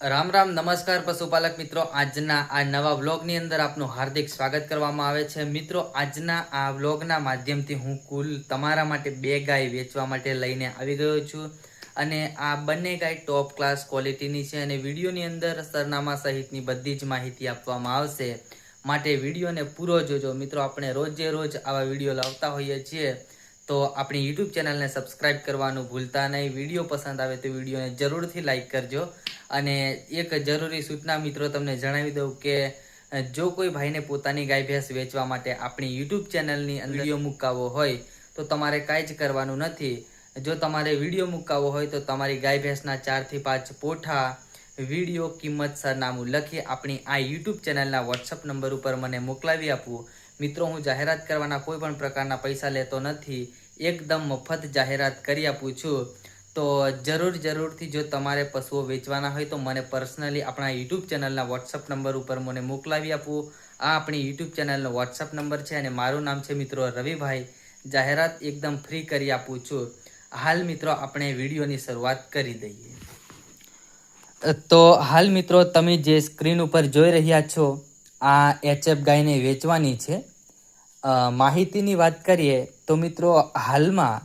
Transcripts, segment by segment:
રામ રામ, નમસ્કાર પશુપાલક મિત્રો. આજના આ નવા વ્લોગની અંદર આપનું હાર્દિક સ્વાગત કરવામાં આવે છે. મિત્રો, આજના આ વ્લોગના માધ્યમથી હું કુલ તમારા માટે બે ગાય વેચવા માટે લઈને આવી ગયો છું અને આ બંને ગાય ટોપ ક્લાસ ક્વોલિટીની છે અને વિડીયોની અંદર સરનામા સહિતની બધી જ માહિતી આપવામાં આવશે. માટે વિડીયોને પૂરો જોજો. મિત્રો, આપણે રોજે રોજ આવા વીડિયો લાવતા હોઈએ છીએ. તો આપણી યુટ્યુબ ચેનલને સબસ્ક્રાઇબ કરવાનું ભૂલતા નહીં. વીડિયો પસંદ આવે તો વિડીયોને જરૂરથી લાઇક કરજો. અને એક જરૂરી સૂચના મિત્રો તમને જણાવી દઉં કે જો કોઈ ભાઈને પોતાની ગાય ભેંસ વેચવા માટે આપણી યુટ્યુબ ચેનલની વીડિયો મુકાવવો હોય તો તમારે કાંઈ જ કરવાનું નથી. જો તમારે વીડિયો મુકાવવો હોય તો તમારી ગાય ભેંસના ચારથી પાંચ પોઠા વીડિયો કિંમત સરનામું લખી આપણી આ યુટ્યુબ ચેનલના વોટ્સઅપ નંબર ઉપર મને મોકલાવી આપવું મિત્રો, હું જાહેરાત કરવાના કોઈ પણ પ્રકારના પૈસા લેતો નથી, એકદમ મફત જાહેરાત કરી આપું છું. તો જરૂર, જરૂરથી જો તમારે પશુઓ વેચવાના હોય તો મને પર્સનલી આપણા યુટ્યુબ ચેનલના વોટ્સઅપ નંબર ઉપર મને મોકલાવી આપવું આ આપણી યુટ્યુબ ચેનલનો વોટ્સઅપ નંબર છે અને મારું નામ છે મિત્રો રવિભાઈ. જાહેરાત એકદમ ફ્રી કરી આપું છું. હાલ મિત્રો, આપણે વિડીયોની શરૂઆત કરી દઈએ. તો હાલ મિત્રો, તમે જે સ્ક્રીન ઉપર જોઈ રહ્યા છો આ એચએફ ગાયને વેચવાની છે. માહિતીની વાત કરીએ તો મિત્રો હાલમાં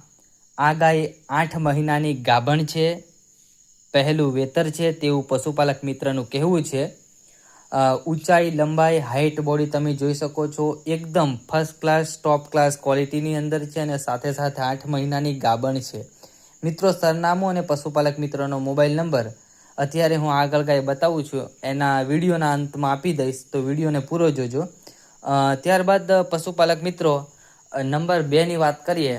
આ ગાય આઠ મહિનાની ગાભણ છે, પહેલું વેતર છે તેવું પશુપાલક મિત્રનું કહેવું છે. ઊંચાઈ, લંબાઈ હાઇટ બોડી તમે જોઈ શકો છો, એકદમ ફર્સ્ટ ક્લાસ ટોપ ક્લાસ ક્વોલિટીની અંદર છે અને સાથે સાથે આઠ મહિનાની ગાભણ છે. મિત્રો સરનામું અને પશુપાલક મિત્રનો મોબાઈલ નંબર અત્યારે હું આગળ ગાય બતાવું છું, એના વિડીયોના અંતમાં આપી દઈશ, તો વિડીયોને પૂરો જોજો. ત્યારબાદ પશુપાલક મિત્રો, નંબર બેની વાત કરીએ,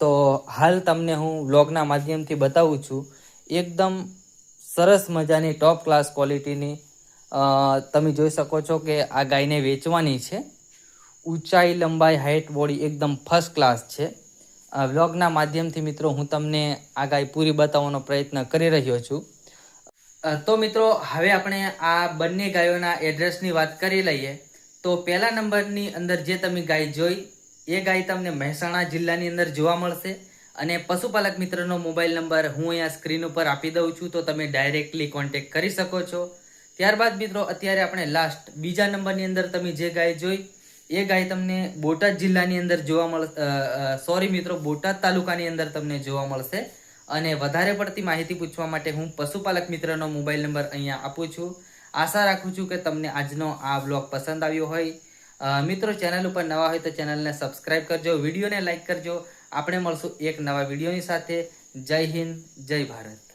તો હાલ તમને હું વ્લોગના માધ્યમથી બતાવું છું, એકદમ સરસ મજાની ટોપ ક્લાસ ક્વોલિટીની તમે જોઈ શકો છો કે આ ગાયને વેચવાની છે. ઊંચાઈ, લંબાઈ હાઇટ બોડી એકદમ ફર્સ્ટ ક્લાસ છે. વ્લોગના માધ્યમથી મિત્રો હું તમને આ ગાય પૂરી બતાવવાનો પ્રયત્ન કરી રહ્યો છું. તો મિત્રો, હવે આપણે આ બંને ગાયોના એડ્રેસની વાત કરી લઈએ. તો પહેલા નંબરની અંદર જે તમે ગાય જોઈ, એ ગાય તમને મહેસાણા જિલ્લાની અંદર જોવા મળશે. અને પશુપાલક મિત્રનો મોબાઈલ નંબર હું અહીંયા સ્ક્રીન ઉપર આપી દઉં છું, તો તમે ડાયરેક્ટલી કોન્ટેક્ટ કરી શકો છો. ત્યારબાદ મિત્રો, અત્યારે આપણે લાસ્ટ બીજા નંબરની અંદર તમે જે ગાય જોઈ, એ ગાય તમને બોટાદ જિલ્લાની અંદર જોવા મળશે સોરી મિત્રો, બોટાદ તાલુકાની અંદર તમને જોવા મળશે. અને વધારે પડતી માહિતી પૂછવા માટે હું પશુપાલક મિત્રનો મોબાઈલ નંબર અહીંયા આપું છું. આશા રાખું છું કે તમને આજનો આ બ્લોગ પસંદ આવ્યો હોય. મિત્રો, ચેનલ ઉપર નવા હોય તો ચેનલને સબસ્ક્રાઈબ કરજો, વિડીયોને લાઇક કરજો. આપણે મળશું એક નવા વિડીયોની સાથે. જય હિન્દ, જય ભારત.